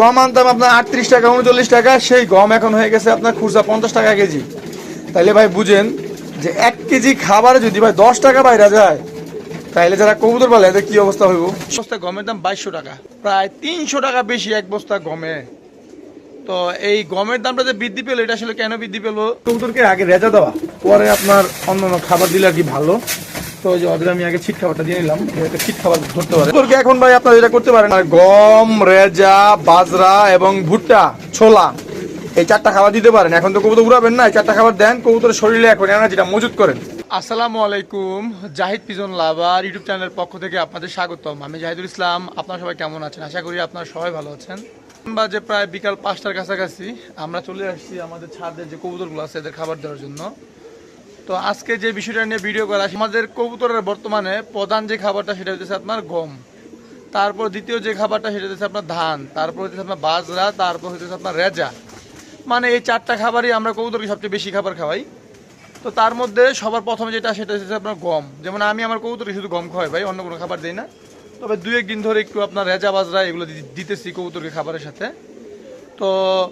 গম আনতাম আপনার আটত্রিশ টাকা উনচল্লিশ টাকা সেই গম এখন হয়ে গেছে আপনার খুচরা পঞ্চাশ টাকা কেজি। তাইলে ভাই বুঝেন যে এক কেজি খাবারে যদি ভাই দশ টাকা বাইরে যায় তাইলে যারা কবুতর পালে এদের কি অবস্থা হইব? বস্তা গমের দাম বাইশশো টাকা। প্রায় তিনশো টাকা বেশি এক বস্তা গমে। তো এই গমের দামটা যে বৃদ্ধি পেল এটা আসলে কেন বৃদ্ধি পেল? কবুতরকে আগে রেজা দেওয়া পরে আপনার অন্য অন্য খাবার দিলে আর কি ভালো। তো ওই যে আমি আগে ছিট খাবারটা দিয়ে নিলাম একটা ছিট খাবার ধরতে পারে। কবুতরকে এখন ভাই আপনারা যেটা করতে পারেন আর গম রেজা বাজরা এবং ভুট্টা ছোলা এই চারটা খাবার দিতে পারেন। এখন তো কবুতর উড়াবেন না এই চারটা খাবার দেন কবুতরের শরীরে এখন এনার্জিটা মজুত করেন। আসসালামু আলাইকুম জাহিদ পিজন লাভার ইউটিউব চ্যানেলের পক্ষ থেকে আপনাদের স্বাগতম। আমি জাহিদুল ইসলাম আপনারা সবাই কেমন আছেন? আশা করি আপনারা সবাই ভালো আছেন। বাজে প্রায় বিকাল পাঁচটার কাছাকাছি আমরা চলে আসছি আমাদের ছাদের যে কবুতরগুলো আছে এদের খাবার দেওয়ার জন্য। তো আজকে যে বিষয়টা নিয়ে ভিডিও করা, আমাদের কবুতরের বর্তমানে প্রধান যে খাবারটা সেটা হচ্ছে আপনার গম। তারপর দ্বিতীয় যে খাবারটা সেটা হচ্ছে আপনার ধান, তারপর হচ্ছে আপনার বাজরা, তারপর হচ্ছে আপনার রেজা। মানে এই চারটা খাবারই আমরা কবুতরকে সবচেয়ে বেশি খাবার খাওয়াই। তো তার মধ্যে সবার প্রথমে যেটা, সেটা হচ্ছে আপনার গম। যেমন আমি আমার কবুতরকে শুধু গম খাওয়াই ভাই, অন্য কোনো খাবার দিই না। তবে দুই একদিন ধরে একটু আপনার রেজা, বাজরা এগুলো দি- দিতেছি কবুতরকে খাবারের সাথে। তো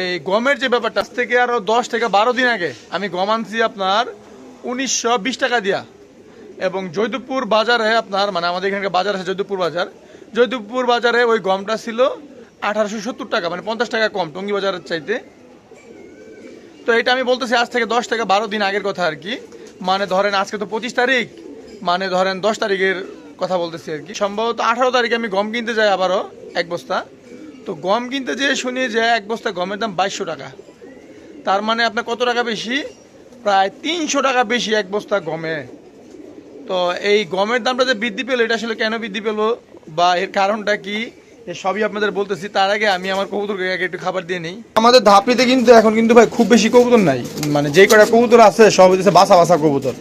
এই গমের যে ব্যাপারটা, আজ থেকে আরও দশ থেকে বারো দিন আগে আমি গম আনছি আপনার উনিশশো বিশ টাকা দিয়া। এবং জয়দেবপুর বাজারে আপনার মানে আমাদের এখানকার বাজার আছে জয়দেবপুর বাজার জয়দেবপুর বাজারে ওই গমটা ছিল আঠারোশো সত্তর টাকা মানে পঞ্চাশ টাকা কম টঙ্গি বাজারের চাইতে। তো এটা আমি বলতেছি আজ থেকে দশ থেকে বারো দিন আগের কথা আর কি। মানে ধরেন আজকে তো পঁচিশ তারিখ মানে ধরেন দশ তারিখের কথা বলতেছি আর কি। সম্ভবত আঠারো তারিখে আমি গম কিনতে যাই আবারও এক বস্তা। তো গম কিনতে যেয়ে শুনি যে এক বস্তা গমের দাম বাইশশো টাকা। তার মানে আপনার কত টাকা বেশি? প্রায় তিনশো টাকা বেশি এক বস্তা গমে। তো এই গমের দামটা যে বৃদ্ধি পেল, এটা আসলে কেন বৃদ্ধি পেল বা এর কারণটা কি সবই আপনাদের বলতেছি। তার আগে আমি আমার কবুতরকে আগে একটু খাবার দিয়ে নিই। আমাদের ধাপড়িতে কিন্তু এখন কিন্তু ভাই খুব বেশি কবুতর নাই। মানে যেই কটা কবুতর আছে, সব হইতেছে বাসা বাসা কবুতর।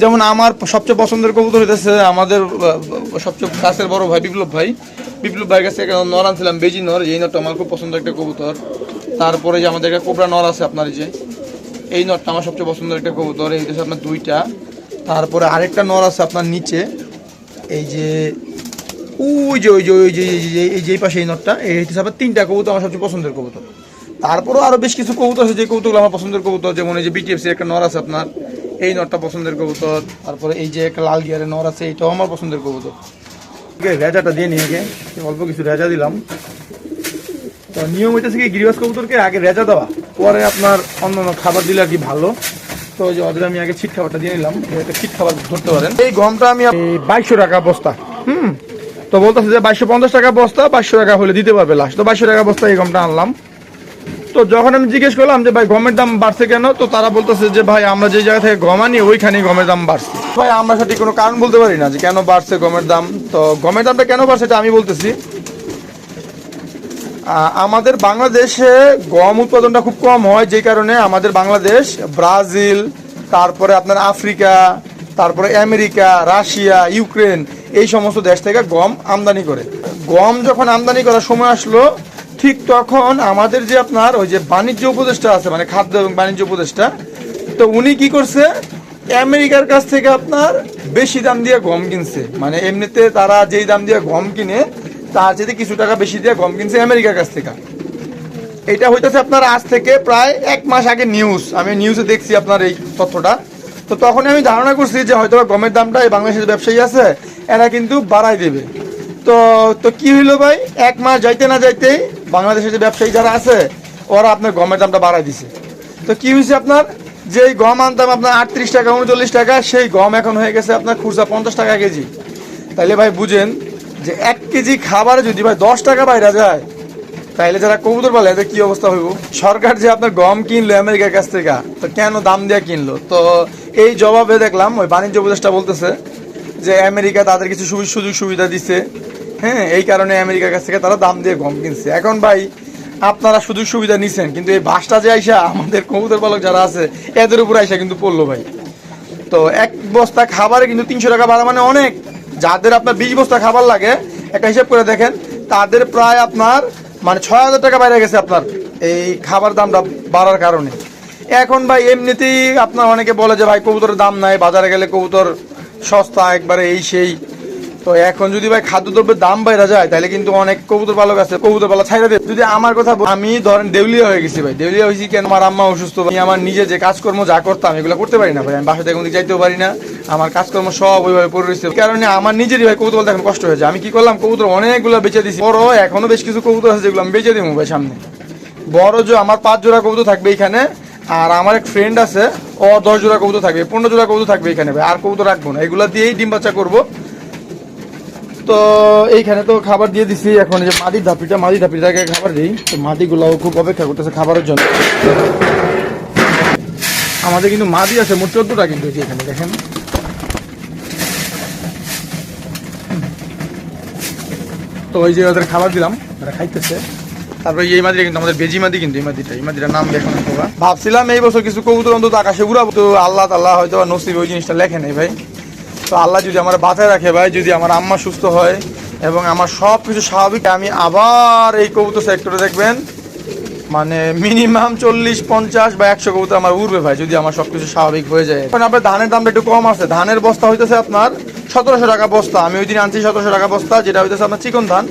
যেমন আমার সবচেয়ে পছন্দের কবুতর হইতেছে আমাদের সবচেয়ে কাছের বড় ভাই বিপ্লব ভাই। বিপ্লব ভাইয়ের কাছে একটা নর আনছিলাম, বেজি নর, এই নরটা আমার খুব পছন্দ একটা কবুতর। তারপরে যে আমাদের একটা কোবরা নর আছে আপনার যে, এই নটটা আমার সবচেয়ে পছন্দের একটা কবুতর, এই হচ্ছে আপনার দুইটা। তারপরে আরেকটা নর আছে আপনার নিচে, এই যে, ওই যে ওই যে ওই যে, এই যে পাশে এই নটটা এই হচ্ছে আপনার তিনটা কবুতর আমার সবচেয়ে পছন্দের কবুতর। তারপরেও আরও বেশ কিছু কবুতর আছে যে কবুতরগুলো আমার পছন্দের কবুতর, যেমন এই যে বিটিএফসি একটা নর আছে আপনার, এই নটটা পছন্দের কবুতর। তারপরে এই যে একটা লাল গিয়ারের নর আছে এইটাও আমার পছন্দের কবুতর। রেজাটা দিয়ে নিয়ে গে অল্প কিছু রেজা দিলাম। তো নিয়ম হইতেছে কি, গিরিবাস কবুতরকে আগে রেজা দেওয়া, পরে আপনার অন্য অন্য খাবার দিলে আর কি ভালো। তো ওই যে ওদের আমি আগে ছিট খাবারটা দিয়ে নিলাম একটা ছিট খাবার ধরতে পারেন। এই গমটা আমি বাইশশো টাকা বস্তা, হুম? তো বলতেছে যে বাইশশো পঞ্চাশ টাকা বস্তা, বাইশশো টাকা হলে দিতে পারবে লাস্ট। তো বাইশশো টাকা বস্তা এই গমটা আনলাম। তো যখন আমি জিজ্ঞেস করলাম যে, ভাই, গমের দাম বাড়ছে কেন? তো তারা বলতেছে যে, ভাই, আমরা যে জায়গা থেকে গম আনি, ওইখানেই গমের দাম বাড়ছে। ভাই, আমরা সঠিক কোনো কারণ বলতে পারি না যে, কেন বাড়ছে গমের দাম? তো গমের দামটা কেন বাড়ছে এটা আমি বলতেছি। আমাদের বাংলাদেশে গম উৎপাদনটা খুব কম হয় যে কারণে আমাদের বাংলাদেশ, ব্রাজিল, তারপরে আপনার আফ্রিকা, তারপরে আমেরিকা, রাশিয়া, ইউক্রেন, এই সমস্ত দেশ থেকে গম আমদানি করে। গম যখন আমদানি করার সময় আসলো ঠিক তখন আমাদের যে আপনার ওই যে বাণিজ্য উপদেষ্টা আছে মানে খাদ্য এবং বাণিজ্য উপদেষ্টা, তো উনি কি করছে? আমেরিকার কাছ থেকে আপনার বেশি দাম দিয়ে গম কিনছে। মানে এমনিতে তারা যেই দাম দিয়ে গম কিনে, তার চেয়ে কিছু টাকা বেশি দিয়ে গম কিনছে আমেরিকার কাছ থেকে। এটা হইতেছে আপনার আজ থেকে প্রায় এক মাস আগে নিউজ আমি নিউজে দেখছি আপনার এই তথ্যটা। তো তখন আমি ধারণা করছি যে হয়তো গমের দামটা এই বাংলাদেশের ব্যবসায়ী আছে, এরা কিন্তু বাড়াই দেবে। তো তো কি হইল ভাই? এক মাস যাইতে না যাইতেই বাংলাদেশের যে ব্যবসায়ী যারা আছে, ওরা আপনার গমের দামটা বাড়াই দিছে। তো কি হয়েছে আপনার? যেই গম আনতাম আপনার আটত্রিশ টাকা, উনচল্লিশ টাকা, সেই গম এখন হয়ে গেছে আপনার খুচরা পঞ্চাশ টাকা কেজি। তাইলে ভাই বুঝেন যে এক কেজি খাবারে যদি ভাই দশ টাকা বাইরে যায়, তাইলে যারা কবুতর পালে, এদের কি অবস্থা হইব? সরকার যে আপনার গম কিনলো আমেরিকার কাছ থেকে, তো কেন দাম দিয়ে কিনলো? তো এই জবাবে দেখলাম, ওই বাণিজ্য উপদেষ্টা বলতেছে যে আমেরিকা তাদের কিছু সুযোগ সুবিধা দিছে। হ্যাঁ এই কারণে আমেরিকার কাছ থেকে তারা দাম দিয়ে গম কিনছে। এখন ভাই, আপনারা সুযোগ সুবিধা নিছেন, কিন্তু এই বাসটা যে আইসা, আমাদের কবুতর পালক যারা আছে, এদের উপর আইসা কিন্তু পড়ল ভাই। তো এক বস্তা খাবারে কিন্তু তিনশো টাকা বাড়া মানে অনেক। যাদের আপনার বিশ বস্তা খাবার লাগে, একটা হিসাব করে দেখেন, তাদের প্রায় আপনার মানে ছয় হাজার টাকা বাইরে গেছে আপনার, এই খাবার দামটা বাড়ার কারণে। এখন ভাই, এমনিতেই আপনার অনেকে বলে যে ভাই, কবুতরের দাম নাই, বাজারে গেলে কবুতর সস্তা, একবারে এই সেই। তো এখন যদি ভাই খাদ্যদ্রব্যের দাম বাইরা যায়, তাহলে কিন্তু অনেক কবুতর পালক আছে। কবুতর পালক ছাইরা দেবে। যদি আমার কথা আমি ধরেন দেউলিয়া হয়ে গেছি ভাই। দেউলিয়া হয়েছি কেন? আমার আম্মা অসুস্থ আমি আমার নিজে যে কাজকর্ম যা করতাম, এগুলো করতে পারি না ভাই। আমি বাসা থেকে যাইতেও পারি না। আমার কাজকর্ম সব ওইভাবে পড়ে রয়েছে। কারণে আমার নিজেরই ভাই কবুতর বলতে এখন কষ্ট হয়েছে। আমি কি করলাম? কবুতর অনেকগুলো বেঁচে দিছি। বড়, এখনও বেশ কিছু কবুতর আছে যেগুলো আমি বেঁচে দেবো ভাই সামনে। বড় যে আমার পাঁচ জোড়া কবুতর থাকবে এখানে আর আমার এক ফ্রেন্ড আছে, ও দশ জোড়া কবুতর থাকবে, পনেরো জোড়া কবুতর থাকবে এখানে ভাই। আর কবুতর রাখব না। এগুলো দিয়েই ডিম বাচ্চা করব। তো এইখানে তো খাবার দিয়ে দিছি, এখন যে মাটির ধাপিটা মাটির ধাপিটাকে খাবার দিই। তো মাটিগুলোও খুব অপেক্ষা করতেছে খাবারের জন্য। আমাদের কিন্তু মাটি আছে, মোট চোদ্দটা কিন্তু এখানে দেখেন। তো ওই যে ওদের খাবার দিলাম, ওরা খাইতেছে। তারপরে এই মাদিটা কিন্তু আমাদের বেজি মাদি কিন্তু, এই মাদিটা, এই মাদিটার নাম এখন ভাবছিলাম এই বছর কিছু কবুতর অন্তত আকাশে উড়াবো, তো আল্লাহ তাল্লাহ হয়তো নসিব ওই জিনিসটা লেখে নেই ভাই। তো আল্লাহ যদি আমার বাঁচায় রাখে ভাই, যদি আমার আম্মা সুস্থ হয় এবং আমার সব কিছু স্বাভাবিক, আমি আবার এই কবুতর সেক্টরে দেখবেন মানে মিনিমাম চল্লিশ, পঞ্চাশ বা একশো কবুতর আমার উড়বে ভাই, যদি আমার সবকিছু স্বাভাবিক হয়ে যায়। এখন আপনার ধানের দামটা একটু কম আছে, ধানের বস্তা হইতেছে আপনার সতেরোশো টাকা বস্তা, আমি ওই দিন আনছি সতেরোশো টাকা বস্তা, যেটা হইতেছে আপনার চিকন ধান।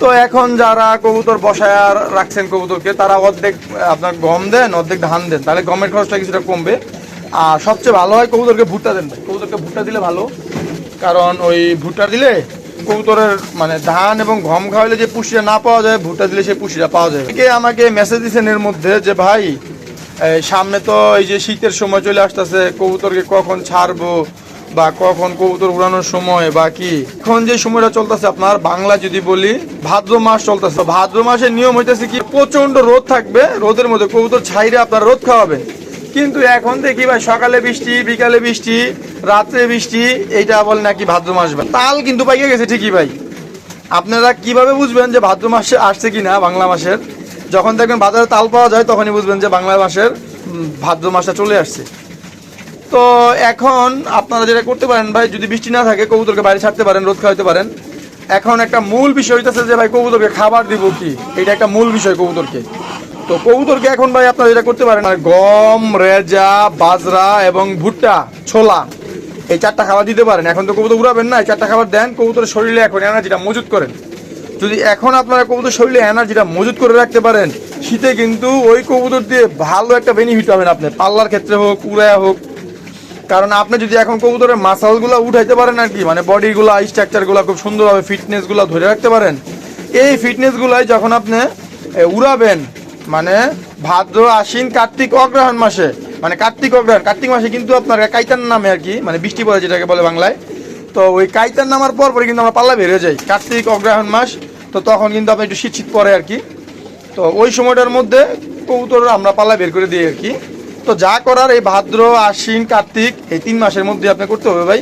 তো এখন যারা কবুতর বসায় রাখছেন কবুতরকে, তারা অর্ধেক আপনার গম দেন, অর্ধেক ধান দেন, তাহলে গমের খরচটা কিছুটা কমবে। আর সবচেয়ে ভালো হয় কবুতরকে ভুট্টা দেন কবুতরকে ভুট্টা দিলে ভালো। কারণ ওই ভুট্টা দিলে কবুতরের মানে ধান এবং গম খাওয়াইলে যে পুষ্টিটা না পাওয়া যায়, ভুট্টা দিলে সেই পুষ্টিটা পাওয়া যায়। কে আমাকে মেসেজ দিচ্ছেন এর মধ্যে যে, ভাই সামনে তো এই যে শীতের সময় চলে আসতেছে, কবুতরকে কখন ছাড়বো বা কখন কবুতর উড়ানোর সময় বা কি? এখন যে সময়টা চলতেছে আপনার বাংলা যদি বলি, ভাদ্র মাস চলতেছে। ভাদ্র মাসের নিয়ম হইতেছে কি প্রচণ্ড রোদ থাকবে, রোদের মধ্যে কবুতর ছাইরে আপনার রোদ খাওয়াবেন। কিন্তু এখন দেখি ভাই, সকালে বৃষ্টি, বিকালে বৃষ্টি, রাত্রে বৃষ্টি, এইটা বলে নাকি ভাদ্র মাস। তাল কিন্তু পাইয়ে গেছে ঠিকই ভাই। আপনারা কীভাবে বুঝবেন যে ভাদ্র মাসে আসছে কিনা বাংলা মাসের? যখন দেখবেন বাজারে তাল পাওয়া যায়, তখনই বুঝবেন যে বাংলা মাসের ভাদ্র মাসটা চলে আসছে। তো এখন আপনারা যেটা করতে পারেন ভাই, যদি বৃষ্টি না থাকে, কবুতরকে বাইরে ছাড়তে পারেন, রোদ খাওয়াতে পারেন। এখন একটা মূল বিষয় হইতেছে যে ভাই, কবুতরকে খাবার দিব কি? এটা একটা মূল বিষয় কবুতরকে। তো কবুতরকে এখন ভাই আপনারা যেটা করতে পারেন। গম, রেজা, বাজরা এবং ভুট্টা, ছোলা, এই চারটা খাবার দিতে পারেন। এখন তো কবুতর উড়াবেন না, এই চারটা খাবার দেন, কবুতরের শরীরে এখন এনার্জিটা মজুত করেন। যদি এখন আপনারা কবুতর শরীরে এনার্জিটা মজুত করে রাখতে পারেন, শীতে কিন্তু ওই কবুতর দিয়ে ভালো একটা বেনিফিট পাবেন আপনি। পাল্লার ক্ষেত্রে হোক, উড়ায়া হোক। কারণ আপনি যদি এখন কবুতরের মাসালগুলো উঠাইতে পারেন আর কি মানে বডিগুলো স্ট্রাকচারগুলো খুব সুন্দরভাবে ফিটনেসগুলো ধরে রাখতে পারেন, এই ফিটনেসগুলাই যখন আপনি উড়াবেন মানে ভাদ্র, আশ্বিন, কার্তিক, অগ্রহায়ণ মাসে। মানে কার্তিক, অগ্রহায়ণ। কার্তিক মাসে কিন্তু আপনার কাইতান নামে আর কি মানে বৃষ্টি পড়ে যেটাকে বলে বাংলায়। তো ওই কাইতান নামার পর পরে কিন্তু আমরা পাল্লা বের হয়ে যাই। কার্তিক, অগ্রহায়ণ মাস, তো তখন কিন্তু আপনার একটু শীত শীত পড়ে আর কি। তো ওই সময়টার মধ্যে কবুতর আমরা পাল্লা বের করে দিই আর কি। তো যা করার এই ভাদ্র, আশ্বিন, কার্তিক, এই তিন মাসের মধ্যে আপনি করতে হবে ভাই।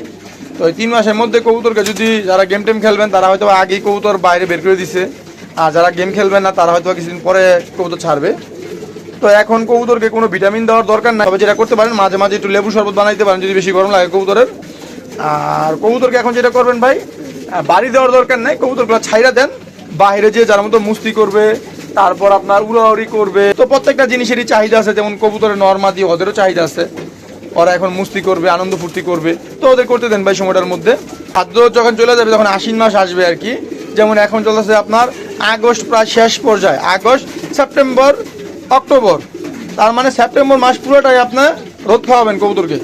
তো এই তিন মাসের মধ্যে কবুতরকে যদি যারা গেম টেম খেলবেন, তারা হয়তো আগেই কবুতর বাইরে বের করে দিছে। আর যারা গেম খেলবেন না, তারা হয়তো কিছুদিন পরে কবুতর ছাড়বে। তো এখন কবুতরকে কোনো ভিটামিন দেওয়ার দরকার নাই। তবে যেটা করতে পারেন, মাঝে মাঝে একটু লেবু শরবত বানাইতে পারেন, যদি বেশি গরম লাগে কবুতরের। আর কবুতরকে এখন যেটা করবেন ভাই বাড়ি দেওয়ার দরকার নাই, কবুতরগুলো ছাইরা দেন। বাইরে যে যার মতো মুস্তি করবে, তারপর আপনার উড়াউড়ি করবে। তো প্রত্যেকটা জিনিসেরই চাহিদা আছে, যেমন কবুতরের নর্মাদি, ওদেরও চাহিদা আছে। ওরা এখন মুস্তি করবে, আনন্দ ফুর্তি করবে। তো ওদের করতে দেন ভাই সময়টার মধ্যে। খাদ্য যখন চলে যাবে, তখন আশ্বিন মাস আসবে আর কি। যেমন এখন চলতেছে আপনার আগস্ট প্রায় শেষ পর্যায়ে। August, September, October. তার মানে সেপ্টেম্বর মাস পুরোটাই আপনার রোদ খাওয়াবেন কবুতরকে।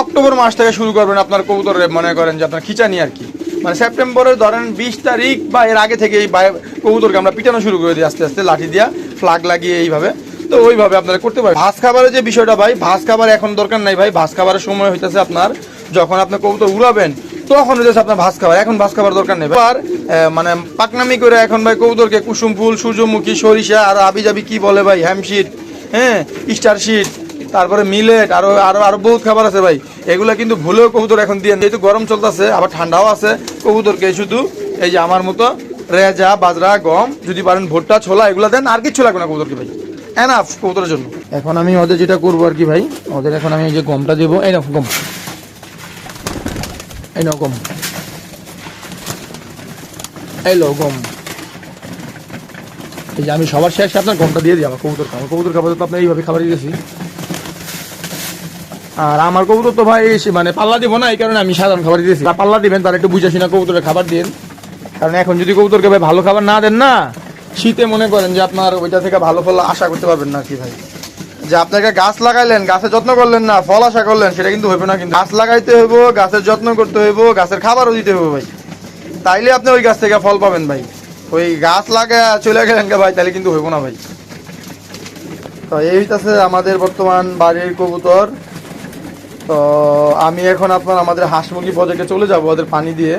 অক্টোবর মাস থেকে শুরু করবেন আপনার কবুতর মনে করেন যে আপনার খিচানি আর কি। মানে সেপ্টেম্বরের ধরেন বিশ তারিখ বা এর আগে থেকে এই কবুতরকে আমরা পিটানো শুরু করে দিই আস্তে আস্তে, লাঠি দিয়া, ফ্লাগ লাগিয়ে এইভাবে। তো ওইভাবে আপনারা করতে পারেন। ভাত খাবারের যে বিষয়টা ভাই ভাত খাবার এখন দরকার নাই ভাই। ভাত খাবারের সময় হইতেছে আপনার, যখন আপনি কবুতর উড়াবেন তখন হইতেছে আপনার ভাত খাবার, এখন ভাত খাবার দরকার নেই। আর মানে পাকনামি করে এখন ভাই কবুতরকে কুসুম ফুল, সূর্যমুখী, সরিষা, আর আবি যাবি কি বলে ভাই হ্যামশিট হ্যাঁ স্টার শিট তারপরে মিলেট আরও আরও আরও বহুত খাবার আছে ভাই। এগুলা কিন্তু ভুলেও কবুতর এখন দিয়ে যেহেতু গরম চলতেছে, আবার ঠান্ডাও আছে। কবুতরকে শুধু এই যে আমার মতো রেজা, বাজরা, গম, যদি পারেন ভুট্টা, ছোলা, এগুলা দেন, আর কিছু লাগবে না কবুতরকে ভাই। এনাফ কবুতরের জন্য। এখন আমি ওদের যেটা করব আর কি ভাই, ওদের এখন আমি এই যে গমটা দেবো, এই নাও গম। গম এই লো, গম। এই যে আমি সবার শেষে আপনার গমটা দিয়ে দিই, আমার কবুতর খাবার কবুতর খাবার তো আপনার এইভাবে খাবার দিয়েছি। আর আমার কবুতর তো ভাই মানে পাল্লা দিব না, এই কারণে আমি সাধারণ খাবার দিয়েছি। পাল্লা দিবেন, তারা একটু বুঝে শুনে কবুতরের খাবার দিন। কারণ এখন যদি কবুতরকে ভাই ভালো খাবার না দেন না, শীতে মনে করেন যে আপনার ওইটা থেকে ভালো ফল আশা করতে পারবেন না কি ভাই। যে আপনাকে গাছ লাগাইলেন, গাছের যত্ন করলেন না, ফল আশা করলেন, সেটা কিন্তু হবে না কিন্তু। গাছ লাগাইতে হইব, গাছের যত্ন করতে হইব, গাছের খাবারও দিতে হবে ভাই। তাইলে আপনি ওই গাছ থেকে ফল পাবেন ভাই। ওই গাছ লাগা চলে গেলেন ভাই তাহলে কিন্তু হইব না ভাই। তো এই হইতাছে আমাদের বর্তমান বাড়ির কবুতর। তো আমি এখন আপনার আমাদের হাঁস মুরগি প্রজেক্টে চলে যাব ওদের পানি দিয়ে।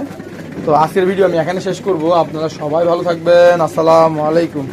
তো আজকের ভিডিও আমি এখানে শেষ করব। আপনারা সবাই ভালো থাকবেন। আসসালামু আলাইকুম।